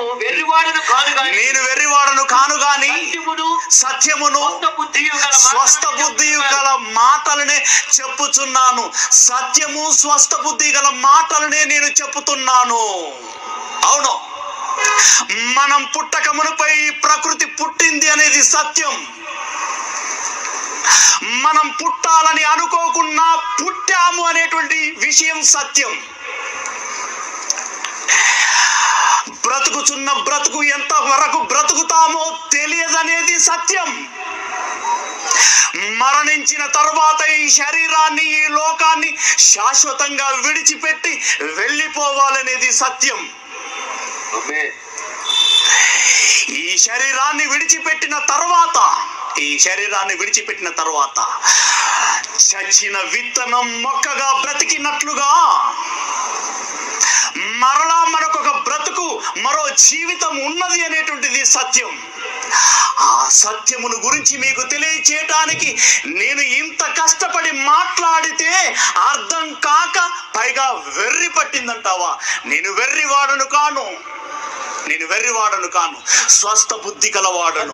వెర్రివాడను కాదు గాని నేను వెర్రివాడను కాను గాని సత్యమును స్వస్థ బుద్ధియు గల మాటలను చెప్పుచున్నాను. సత్యము స్వస్థ బుద్ధి గల మాటలనే నేను చెప్పుతున్నాను. అవును. మనం పుట్టక మునుపై ఈ ప్రకృతి పుట్టింది అనేది సత్యం. మనం పుట్టాలని అనుకోకుండా పుట్టాము అనేటువంటి విషయం సత్యం. బ్రతుకుచున్న బ్రతుకు ఎంత వరకు బ్రతుకుతామో తెలియదనేది సత్యం మరణించిన తరువాత ఈ శరీరాన్ని ఈ లోకాన్ని శాశ్వతంగా విడిచిపెట్టి వెళ్ళిపోవాలనేది సత్యం. ఈ శరీరాన్ని విడిచిపెట్టిన తర్వాత ఈ శరీరాన్ని విడిచిపెట్టిన తర్వాత చచ్చిన విత్తనం మొక్కగా బ్రతికినట్లుగా జీవితం ఉన్నది అనేటువంటిది సత్యం. ఆ సత్యమును గురించి మీకు తెలియచేయటానికి నేను ఇంత కష్టపడి మాట్లాడితే అర్థం కాక పైగా వెర్రి పట్టిందంటావా? నేను వెర్రివాడను కాను. నేను వెర్రివాడను కాను. స్వస్థ బుద్ధి కలవాడను.